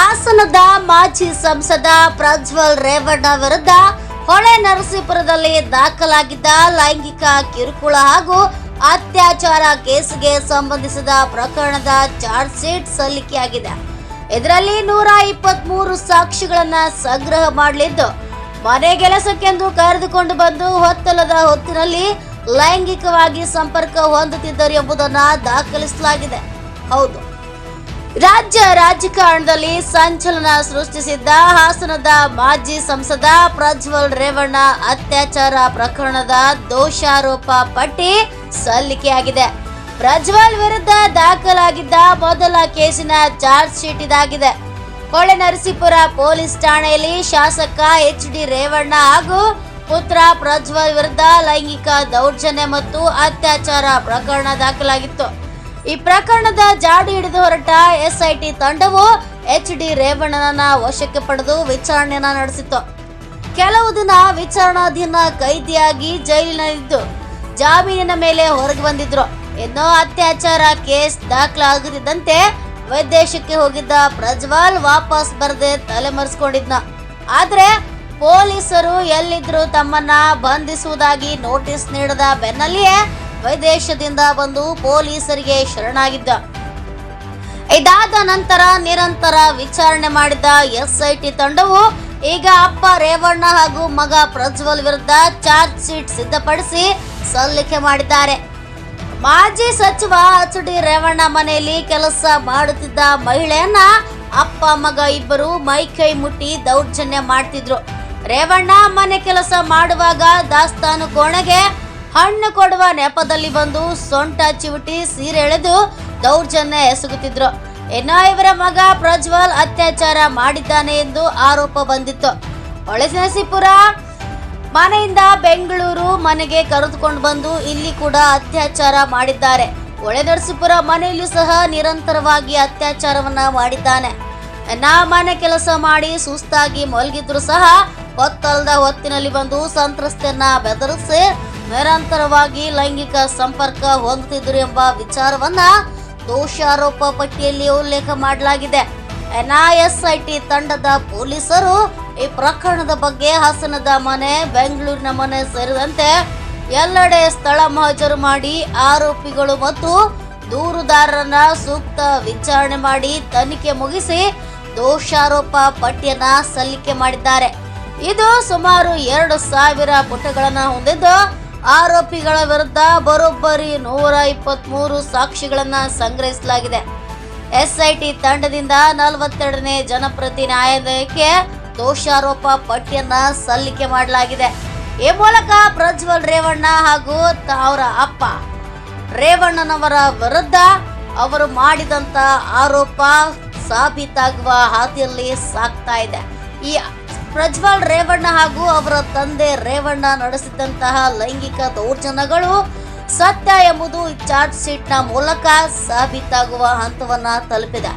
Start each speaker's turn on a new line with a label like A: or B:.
A: ಹಾಸನದ ಮಾಜಿ ಸಂಸದ ಪ್ರಜ್ವಲ್ ರೇವಣ್ಣ ವಿರುದ್ಧ ಹೊಳೆ ನರಸೀಪುರದಲ್ಲಿ ದಾಖಲಾಗಿದ್ದ ಲೈಂಗಿಕ ಕಿರುಕುಳ ಹಾಗೂ ಅತ್ಯಾಚಾರ ಕೇಸ್ಗೆ ಸಂಬಂಧಿಸಿದ ಪ್ರಕರಣದ ಚಾರ್ಜ್ ಶೀಟ್ ಸಲ್ಲಿಕೆಯಾಗಿದೆ. ಇದರಲ್ಲಿ ನೂರ ಇಪ್ಪತ್ಮೂರು ಸಾಕ್ಷಿಗಳನ್ನ ಸಂಗ್ರಹ ಮಾಡಲಿದ್ದು, ಮನೆ ಕೆಲಸಕ್ಕೆಂದು ಕರೆದುಕೊಂಡು ಬಂದು ಹೊತ್ತಲದ ಹೊತ್ತಿನಲ್ಲಿ ಲೈಂಗಿಕವಾಗಿ ಸಂಪರ್ಕ ಹೊಂದುತ್ತಿದ್ದರು ಎಂಬುದನ್ನು ದಾಖಲಿಸಲಾಗಿದೆ. ಹೌದು ರಾಜ್ಯ ರಾಜಕಾರಣದಲ್ಲಿ ಸಂಚಲನ ಸೃಷ್ಟಿಸಿದ್ದ ಹಾಸನದ ಮಾಜಿ ಸಂಸದ ಪ್ರಜ್ವಲ್ ರೇವಣ್ಣ ಅತ್ಯಾಚಾರ ಪ್ರಕರಣದ ದೋಷಾರೋಪ ಪಟ್ಟಿ ಸಲ್ಲಿಕೆಯಾಗಿದೆ. ಪ್ರಜ್ವಲ್ ವಿರುದ್ಧ ದಾಖಲಾಗಿದ್ದ ಮೊದಲ ಕೇಸಿನ ಚಾರ್ಜ್ ಶೀಟ್ ಇದಾಗಿದೆ. ಕೊಳೆ ನರಸೀಪುರ ಪೊಲೀಸ್ ಠಾಣೆಯಲ್ಲಿ ಶಾಸಕ ಎಚ್ ಡಿ ರೇವಣ್ಣ ಹಾಗೂ ಪುತ್ರ ಪ್ರಜ್ವಲ್ ವಿರುದ್ಧ ಲೈಂಗಿಕ ದೌರ್ಜನ್ಯ ಮತ್ತು ಅತ್ಯಾಚಾರ ಪ್ರಕರಣ ದಾಖಲಾಗಿತ್ತು. ಈ ಪ್ರಕರಣದ ಜಾಡಿ ಹಿಡಿದು ಹೊರಟ ಎಸ್ಐಟಿ ತಂಡವು ಎಚ್ ಡಿ ರೇವಣ್ಣನ ವಶಕ್ಕೆ ಪಡೆದು ವಿಚಾರಣೆಯನ್ನ ನಡೆಸಿತ್ತು. ಕೆಲವು ದಿನ ವಿಚಾರಣಾಧೀನ ಕೈದಿಯಾಗಿ ಜೈಲಿನಲ್ಲಿದ್ದು, ಜಾಮೀನಿನ ಮೇಲೆ ಹೊರಗೆ ಬಂದಿದ್ರು. ಇನ್ನು ಅತ್ಯಾಚಾರ ಕೇಸ್ ದಾಖಲಾಗುತ್ತಿದ್ದಂತೆ ವಿದೇಶಕ್ಕೆ ಹೋಗಿದ್ದ ಪ್ರಜ್ವಾಲ್ ವಾಪಸ್ ಬರದೆ ತಲೆಮರೆಸ್ಕೊಂಡಿದ್ನ. ಆದ್ರೆ ಪೊಲೀಸರು ಎಲ್ಲಿದ್ರು ತಮ್ಮನ್ನ ಬಂಧಿಸುವುದಾಗಿ ನೋಟಿಸ್ ನೀಡದ ಬೆನ್ನಲ್ಲಿಯೇ ವಿದೇಶದಿಂದ ಬಂದು ಪೊಲೀಸರಿಗೆ ಶರಣಾಗಿದ್ದ. ಇದಾದ ನಂತರ ನಿರಂತರ ವಿಚಾರಣೆ ಮಾಡಿದ ಎಸ್ಐಟಿ ತಂಡವು ಈಗ ಅಪ್ಪ ರೇವಣ್ಣ ಹಾಗೂ ಮಗ ಪ್ರಜ್ವಲ್ ವಿರುದ್ಧ ಚಾರ್ಜ್ ಶೀಟ್ ಸಿದ್ಧಪಡಿಸಿ ಸಲ್ಲಿಕೆ ಮಾಡಿದ್ದಾರೆ. ಮಾಜಿ ಸಚಿವ ಎಚ್ ಡಿ ರೇವಣ್ಣ ಮನೆಯಲ್ಲಿ ಕೆಲಸ ಮಾಡುತ್ತಿದ್ದ ಮಹಿಳೆಯನ್ನ ಅಪ್ಪ, ಮಗ ಇಬ್ಬರು ಮೈಕೈ ಮುಟ್ಟಿ ದೌರ್ಜನ್ಯ ಮಾಡ್ತಿದ್ರು. ರೇವಣ್ಣ ಮನೆ ಕೆಲಸ ಮಾಡುವಾಗ ದಾಸ್ತಾನು ಕೋಣೆಗೆ ಹಣ್ಣು ಕೊಡುವ ನೆಪದಲ್ಲಿ ಬಂದು ಸೊಂಟ ಚಿವುಟಿ ಸೀರೆ ಎಳೆದು ದೌರ್ಜನ್ಯ ಎಸಗುತ್ತಿದ್ರು. ಇನ್ನು ಇವರ ಮಗ ಪ್ರಜ್ವಲ್ ಅತ್ಯಾಚಾರ ಮಾಡಿದ್ದಾನೆ ಎಂದು ಆರೋಪ ಬಂದಿತ್ತು. ಹೊಳೆಸಿಪುರ ಮನೆಯಿಂದ ಬೆಂಗಳೂರು ಮನೆಗೆ ಕರೆದುಕೊಂಡು ಬಂದು ಇಲ್ಲಿ ಕೂಡ ಅತ್ಯಾಚಾರ ಮಾಡಿದ್ದಾರೆ. ಒಳೆನರಸೀಪುರ ಮನೆಯಲ್ಲೂ ಸಹ ನಿರಂತರವಾಗಿ ಅತ್ಯಾಚಾರವನ್ನ ಮಾಡಿದ್ದಾನೆ. ನಾ ಮನೆ ಕೆಲಸ ಮಾಡಿ ಸುಸ್ತಾಗಿ ಮಲಗಿದ್ರು ಸಹ ಹೊತ್ತಲ್ದ ಹೊತ್ತಿನಲ್ಲಿ ಬಂದು ಸಂತ್ರಸ್ತೆಯನ್ನ ಬೆದರಿಸಿ ನಿರಂತರವಾಗಿ ಲೈಂಗಿಕ ಸಂಪರ್ಕ ಹೊಂದುತ್ತಿದ್ದರು ಎಂಬ ವಿಚಾರವನ್ನ ದೋಷಾರೋಪ ಪಟ್ಟಿಯಲ್ಲಿ ಉಲ್ಲೇಖ ಮಾಡಲಾಗಿದೆ. ಎನ್ಐಎಸ್ಐಟಿ ತಂಡದ ಪೊಲೀಸರು ಈ ಪ್ರಕರಣದ ಬಗ್ಗೆ ಹಾಸನದ ಮನೆ, ಬೆಂಗಳೂರಿನ ಮನೆ ಸೇರಿದಂತೆ ಎಲ್ಲೆಡೆ ಸ್ಥಳ ಮಹಜರು ಮಾಡಿ ಆರೋಪಿಗಳು ಮತ್ತು ದೂರುದಾರರನ್ನ ಸೂಕ್ತ ವಿಚಾರಣೆ ಮಾಡಿ ತನಿಖೆ ಮುಗಿಸಿ ದೋಷಾರೋಪ ಪಟ್ಟಿಯನ್ನ ಸಲ್ಲಿಕೆ ಮಾಡಿದ್ದಾರೆ. ಇದು ಸುಮಾರು ಎರಡು ಸಾವಿರ ಪುಟಗಳನ್ನು ಹೊಂದಿದ್ದು ಆರೋಪಿಗಳ ವಿರುದ್ಧ ಬರೋಬ್ಬರಿ ನೂರ ಇಪ್ಪತ್ಮೂರು ಸಾಕ್ಷಿಗಳನ್ನ ಸಂಗ್ರಹಿಸಲಾಗಿದೆ. ಎಸ್ಐಟಿ ತಂಡದಿಂದ ನಲವತ್ತೆರಡನೇ ಜನಪ್ರತಿ ನ್ಯಾಯಾಲಯಕ್ಕೆ ದೋಷಾರೋಪ ಪಟ್ಟಿಯನ್ನ ಸಲ್ಲಿಕೆ ಮಾಡಲಾಗಿದೆ. ಈ ಮೂಲಕ ಪ್ರಜ್ವಲ್ ರೇವಣ್ಣ ಹಾಗೂ ಅವರ ಅಪ್ಪ ರೇವಣ್ಣನವರ ವಿರುದ್ಧ ಅವರು ಮಾಡಿದಂತ ಆರೋಪ ಸಾಬೀತಾಗುವ ಹಾದಿಯಲ್ಲಿ ಸಾಕ್ತಾ ಇದೆ. ಈ ಪ್ರಜ್ವಲ್ ರೇವಣ್ಣ ಹಾಗೂ ಅವರ ತಂದೆ ರೇವಣ್ಣ ನಡೆಸಿದಂತಹ ಲೈಂಗಿಕ ದೌರ್ಜನ್ಯಗಳು ಸತ್ಯ ಎಂಬುದು ಚಾರ್ಜ್ ಶೀಟ್ನ ಮೂಲಕ ಸಾಬೀತಾಗುವ ಹಂತವನ್ನ ತಲುಪಿದೆ.